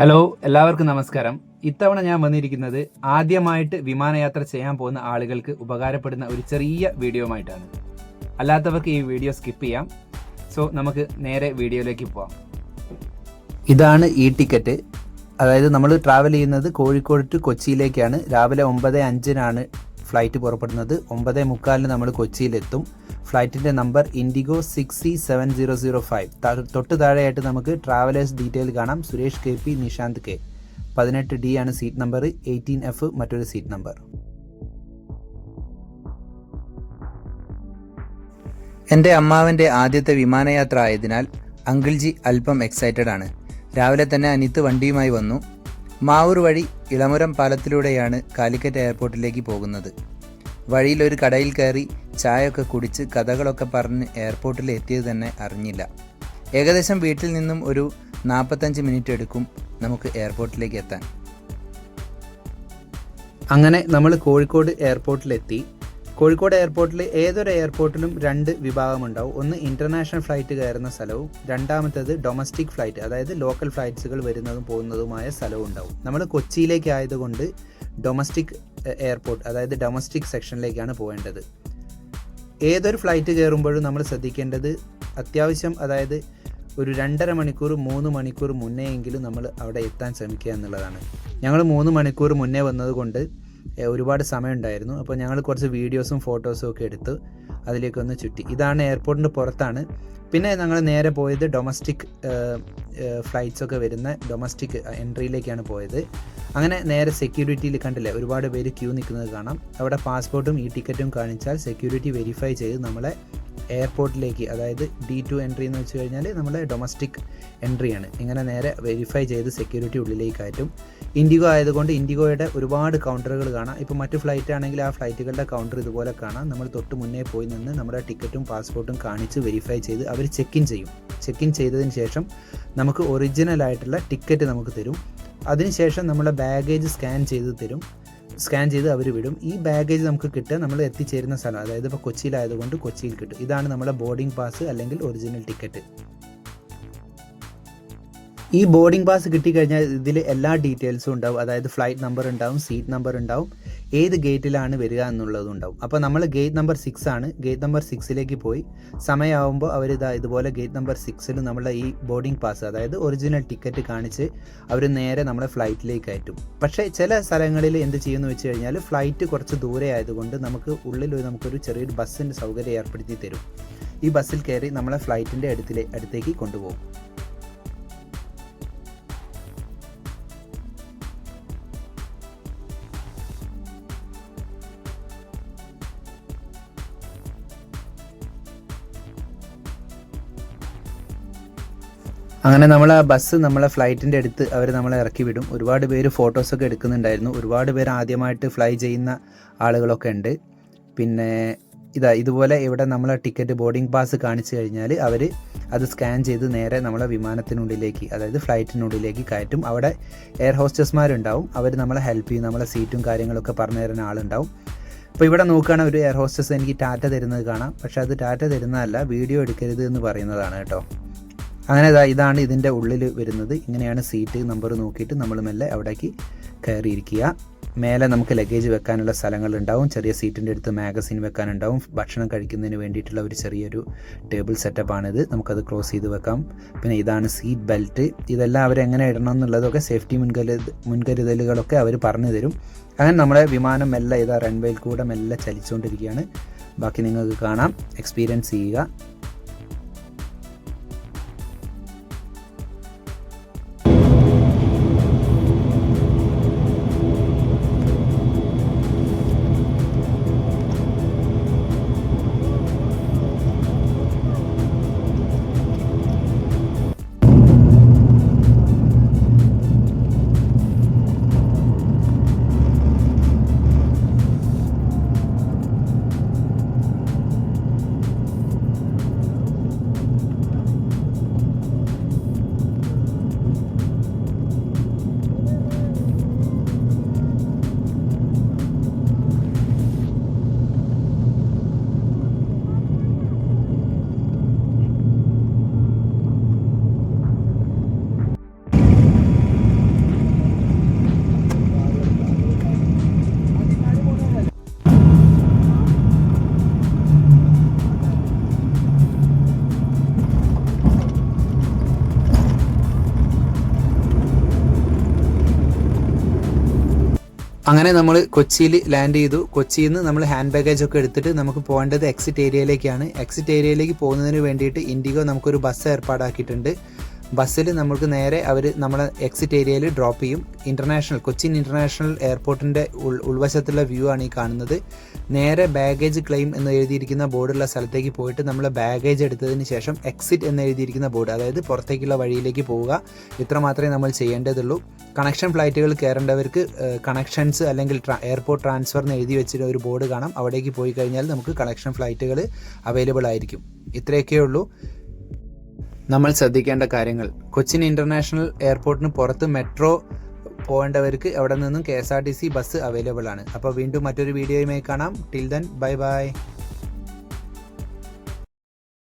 Hello എല്ലാവർക്കും നമസ്കാരം. ഇത്തവണ ഞാൻ വന്നിരിക്കുന്നത് ആദ്യമായിട്ട് വിമാനയാത്ര ചെയ്യാൻ പോകുന്ന ആളുകൾക്ക് ഉപകാരപ്പെടുന്ന ഒരു ചെറിയ വീഡിയോ ആയിട്ടാണ് അല്ലാത്തവർക്ക് ഈ വീഡിയോ സ്കിപ്പ് ചെയ്യാം. സോ നമുക്ക് നേരെ വീഡിയോയിലേക്ക് പോവാം. ഇതാണ് ഈ ടിക്കറ്റ്. അതായത് നമ്മൾ ട്രാവൽ ചെയ്യുന്നത് കോഴിക്കോട് ടു കൊച്ചിയിലേക്കാണ്. രാവിലെ ഒമ്പത് അഞ്ചിനാണ് ഫ്ലൈറ്റ് പുറപ്പെടുന്നത്. ഒമ്പത് മുക്കാലിന് നമ്മൾ കൊച്ചിയിലെത്തും. ഫ്ലൈറ്റിന്റെ number IndiGo six C seven zero zero five. തൊട്ട് താഴെയായിട്ട് നമുക്ക് ട്രാവലേഴ്സ് ഡീറ്റെയിൽ കാണാം. Suresh K P Nishanth K. പതിനെട്ട് ഡി ആണ് സീറ്റ് നമ്പർ എയ്റ്റീൻ എഫ് മറ്റൊരു സീറ്റ് നമ്പർ. എന്റെ അമ്മാവന്റെ ആദ്യത്തെ വിമാനയാത്ര ആയതിനാൽ അങ്കിൾജി അല്പം എക്സൈറ്റഡ് ആണ്. രാവിലെ തന്നെ അനിത്ത് വണ്ടിയുമായി വന്നു. മാവൂർ വഴി ഇളമുരം പാലത്തിലൂടെയാണ് കാലിക്കറ്റ് എയർപോർട്ടിലേക്ക് പോകുന്നത്. വഴിയിൽ ഒരു കടയിൽ കയറി ചായയൊക്കെ കുടിച്ച് കഥകളൊക്കെ പറഞ്ഞ് എയർപോർട്ടിൽ എത്തിയത് തന്നെ അറിഞ്ഞില്ല. ഏകദേശം വീട്ടിൽ നിന്നും ഒരു നാൽപ്പത്തഞ്ച് മിനിറ്റ് എടുക്കും നമുക്ക് എയർപോർട്ടിലേക്ക് എത്താൻ. അങ്ങനെ നമ്മൾ കോഴിക്കോട് എയർപോർട്ടിലെത്തി കോഴിക്കോട് എയർപോർട്ടിൽ ഏതൊരു എയർപോർട്ടിലും രണ്ട് വിഭാഗമുണ്ടാവും. ഒന്ന് ഇന്റർനാഷണൽ ഫ്ലൈറ്റ് കയറുന്ന സ്ഥലവും രണ്ടാമത്തേത് ഡൊമസ്റ്റിക് ഫ്ലൈറ്റ് അതായത് ലോക്കൽ ഫ്ലൈറ്റ്സുകൾ വരുന്നതും പോകുന്നതുമായ സ്ഥലവും ഉണ്ടാവും. നമ്മൾ കൊച്ചിയിലേക്ക് ആയതുകൊണ്ട് ഡൊമസ്റ്റിക് എയർപോർട്ട് അതായത് ഡൊമസ്റ്റിക് സെക്ഷനിലേക്കാണ് പോകേണ്ടത് ഏതൊരു ഫ്ലൈറ്റ് കയറുമ്പോഴും നമ്മൾ ശ്രദ്ധിക്കേണ്ടത് അത്യാവശ്യം അതായത് ഒരു രണ്ടര മണിക്കൂർ മൂന്ന് മണിക്കൂർ മുന്നേ എങ്കിലും നമ്മൾ അവിടെ എത്താൻ ശ്രമിക്കുക എന്നുള്ളതാണ്. ഞങ്ങൾ മൂന്ന് മണിക്കൂർ മുന്നേ വന്നതുകൊണ്ട് ഒരുപാട് സമയം ഉണ്ടായിരുന്നു അപ്പോൾ ഞങ്ങൾ കുറച്ച് വീഡിയോസും ഫോട്ടോസും ഒക്കെ എടുത്ത് അതിലേക്കൊന്ന് ചുറ്റി. ഇതാണ് എയർപോർട്ടിന്റെ പുറത്താണ്. പിന്നെ ഞങ്ങൾ നേരെ പോയത് ഡൊമസ്റ്റിക് ഫ്ലൈറ്റ്സ് ഒക്കെ വരുന്ന ഡൊമസ്റ്റിക് എൻട്രിയിലേക്കാണ് പോയത്. അങ്ങനെ നേരെ സെക്യൂരിറ്റിയിൽ കണ്ടില്ലേ ഒരുപാട് പേര് ക്യൂ നിൽക്കുന്നത് കാണാം. അവിടെ പാസ്പോർട്ടും ഈ ടിക്കറ്റും കാണിച്ചാൽ സെക്യൂരിറ്റി വെരിഫൈ ചെയ്ത് നമ്മളെ എയർപോർട്ടിലേക്ക് അതായത് ഡി ടു എൻട്രി എന്ന് വെച്ച് കഴിഞ്ഞാൽ നമ്മുടെ ഡൊമസ്റ്റിക് എൻട്രിയാണ് ഇങ്ങനെ നേരെ വെരിഫൈ ചെയ്ത് സെക്യൂരിറ്റി ഉള്ളിലേക്ക് കയറ്റും ഇൻഡിഗോ ആയതുകൊണ്ട് ഇൻഡിഗോയുടെ ഒരുപാട് കൗണ്ടറുകൾ കാണാം. ഇപ്പോൾ മറ്റു ഫ്ലൈറ്റ് ആണെങ്കിൽ ആ ഫ്ലൈറ്റുകളുടെ കൗണ്ടർ ഇതുപോലെ കാണാം. നമ്മൾ തൊട്ട് മുന്നേ പോയി നിന്ന് നമ്മുടെ ടിക്കറ്റും പാസ്പോർട്ടും കാണിച്ച് വെരിഫൈ ചെയ്ത് അവർ ചെക്ക് ഇൻ ചെയ്യും. ചെക്ക് ഇൻ ചെയ്തതിന് ശേഷം നമുക്ക് ഒറിജിനൽ ആയിട്ടുള്ള ടിക്കറ്റ് നമുക്ക് തരും. അതിനുശേഷം നമ്മുടെ ബാഗേജ് സ്കാൻ ചെയ്ത് തരും. സ്കാൻ ചെയ്ത് അവർ വിടും. ഈ ബാഗേജ് നമുക്ക് കിട്ടുക നമ്മൾ എത്തിച്ചേരുന്ന സ്ഥലം അതായത് ഇപ്പോൾ കൊച്ചിയിലായതുകൊണ്ട് കൊച്ചിയിൽ കിട്ടും. ഇതാണ് നമ്മുടെ ബോർഡിംഗ് പാസ് അല്ലെങ്കിൽ ഒറിജിനൽ ടിക്കറ്റ് ഈ ബോർഡിംഗ് പാസ് കിട്ടിക്കഴിഞ്ഞാൽ ഇതിൽ എല്ലാ ഡീറ്റെയിൽസും ഉണ്ടാവും. അതായത് ഫ്ലൈറ്റ് നമ്പർ ഉണ്ടാവും സീറ്റ് നമ്പർ ഉണ്ടാവും. ഏത് ഗേറ്റിലാണ് വരിക എന്നുള്ളതും ഉണ്ടാവും. അപ്പോൾ നമ്മൾ ഗേറ്റ് നമ്പർ സിക്സ് ആണ്. ഗേറ്റ് നമ്പർ സിക്സിലേക്ക് പോയി. സമയമാകുമ്പോൾ അവർ ഇതാ ഇതുപോലെ ഗേറ്റ് നമ്പർ സിക്സിൽ നമ്മളെ ഈ ബോർഡിംഗ് പാസ് അതായത് ഒറിജിനൽ ടിക്കറ്റ് കാണിച്ച് അവർ നേരെ നമ്മളെ ഫ്ലൈറ്റിലേക്ക് കയറ്റും പക്ഷേ ചില സ്ഥലങ്ങളിൽ എന്ത് ചെയ്യുമെന്ന് വെച്ച് കഴിഞ്ഞാൽ ഫ്ലൈറ്റ് കുറച്ച് ദൂരെ ആയതുകൊണ്ട് നമുക്ക് ഉള്ളിൽ നമുക്കൊരു ചെറിയൊരു ബസ്സിന്റെ സൗകര്യം ഏർപ്പെടുത്തി തരും. ഈ ബസ്സിൽ കയറി നമ്മളെ ഫ്ലൈറ്റിന്റെ അടുത്തിലെ അടുത്തേക്ക് കൊണ്ടുപോകും. അങ്ങനെ നമ്മൾ ആ ബസ് നമ്മളെ ഫ്ലൈറ്റിന്റെ അടുത്ത് അവർ നമ്മളെ ഇറക്കി വിടും. ഒരുപാട് പേര് ഫോട്ടോസൊക്കെ എടുക്കുന്നുണ്ടായിരുന്നു. ഒരുപാട് പേര് ആദ്യമായിട്ട് ഫ്ലൈ ചെയ്യുന്ന ആളുകളൊക്കെ ഉണ്ട്. പിന്നെ ഇതാ ഇതുപോലെ ഇവിടെ നമ്മളെ ടിക്കറ്റ് ബോർഡിംഗ് പാസ് കാണിച്ചു കഴിഞ്ഞാൽ അവർ അത് സ്കാൻ ചെയ്ത് നേരെ നമ്മളെ വിമാനത്തിനുള്ളിലേക്ക് അതായത് ഫ്ലൈറ്റിനുള്ളിലേക്ക് കയറ്റും. അവിടെ എയർ ഹോസ്റ്റസ്മാരുണ്ടാവും. അവർ നമ്മളെ ഹെൽപ്പ് ചെയ്യും. നമ്മളെ സീറ്റും കാര്യങ്ങളൊക്കെ പറഞ്ഞു തരുന്ന ആളുണ്ടാവും. അപ്പോൾ ഇവിടെ നോക്കുകയാണെങ്കിൽ ഒരു എയർ ഹോസ്റ്റസ് എനിക്ക് ടാറ്റ തരുന്നത് കാണാം. പക്ഷേ അത് ടാറ്റ തരുന്നതല്ല വീഡിയോ എടുക്കരുത് എന്ന് പറയുന്നതാണ് കേട്ടോ. അങ്ങനെ ഇതാ ഇതാണ് ഇതിന്റെ ഉള്ളിൽ വരുന്നത്. ഇങ്ങനെയാണ് സീറ്റ് നമ്പർ നോക്കിയിട്ട് നമ്മൾ മെല്ലെ അവിടേക്ക് കയറിയിരിക്കുക. മേലെ നമുക്ക് ലഗേജ് വെക്കാനുള്ള സ്ഥലങ്ങളുണ്ടാവും. ചെറിയ സീറ്റിന്റെ അടുത്ത് മാഗസിൻ വെക്കാനുണ്ടാവും. ഭക്ഷണം കഴിക്കുന്നതിന് വേണ്ടിയിട്ടുള്ള ഒരു ചെറിയൊരു ടേബിൾ സെറ്റപ്പാണിത് നമുക്കത് ക്ലോസ് ചെയ്ത് വെക്കാം. പിന്നെ ഇതാണ് സീറ്റ് ബെൽറ്റ് ഇതെല്ലാം അവരെങ്ങനെ ഇടണം എന്നുള്ളതൊക്കെ സേഫ്റ്റി മുൻകരു മുൻകരുതലുകളൊക്കെ അവർ പറഞ്ഞു തരും. അങ്ങനെ നമ്മുടെ വിമാനം മെല്ലെ ഇതാ റൺവേയിൽ കൂടെ മെല്ലെ ചലിച്ചുകൊണ്ടിരിക്കുകയാണ്. ബാക്കി നിങ്ങൾക്ക് കാണാം. എക്സ്പീരിയൻസ് ചെയ്യുക. അങ്ങനെ നമ്മൾ കൊച്ചിയിൽ ലാൻഡ് ചെയ്തു. കൊച്ചിയിൽ നിന്ന് നമ്മൾ ഹാൻഡ് ബാഗേജ് ഒക്കെ എടുത്തിട്ട് നമുക്ക് പോകേണ്ടത് എക്സിറ്റ് ഏരിയയിലേക്കാണ് എക്സിറ്റ് ഏരിയയിലേക്ക് പോകുന്നതിന് വേണ്ടിയിട്ട് ഇൻഡിഗോ നമുക്കൊരു ബസ് ഏർപ്പാടാക്കിയിട്ടുണ്ട്. ബസ്സിൽ നമുക്ക് നേരെ അവർ നമ്മളെ എക്സിറ്റ് ഏരിയയിൽ ഡ്രോപ്പ് ചെയ്യും. ഇന്റർനാഷണൽ കൊച്ചിൻ ഇന്റർനാഷണൽ എയർപോർട്ടിന്റെ ഉൾ ഉൾവശത്തുള്ള വ്യൂ ആണ് ഈ കാണുന്നത്. നേരെ ബാഗേജ് ക്ലെയിം എന്ന് എഴുതിയിരിക്കുന്ന ബോർഡുള്ള സ്ഥലത്തേക്ക് പോയിട്ട് നമ്മൾ ബാഗേജ് എടുത്തതിന് ശേഷം എക്സിറ്റ് എന്ന് എഴുതിയിരിക്കുന്ന ബോർഡ് അതായത് പുറത്തേക്കുള്ള വഴിയിലേക്ക് പോവുക. ഇത്ര മാത്രമേ നമ്മൾ ചെയ്യേണ്ടതുള്ളൂ. കണക്ഷൻ ഫ്ലൈറ്റുകൾ കയറേണ്ടവർക്ക് കണക്ഷൻസ് അല്ലെങ്കിൽ എയർപോർട്ട് ട്രാൻസ്ഫർ എന്ന് എഴുതി വെച്ചിട്ട് ഒരു ബോർഡ് കാണാം. അവിടേക്ക് പോയി കഴിഞ്ഞാൽ നമുക്ക് കണക്ഷൻ ഫ്ലൈറ്റുകൾ അവൈലബിൾ ആയിരിക്കും. ഇത്രയൊക്കെ ഉള്ളൂ. നമ്മൾ ശ്രദ്ധിക്കേണ്ട കാര്യങ്ങൾ. കൊച്ചിൻ ഇന്റർനാഷണൽ എയർപോർട്ടിന് പുറത്ത് മെട്രോ പോകേണ്ടവർക്ക് അവിടെ നിന്നും K S R T C bus available ആണ്. അപ്പോൾ വീണ്ടും മറ്റൊരു വീഡിയോയുമായി കാണാം. Till then bye bye.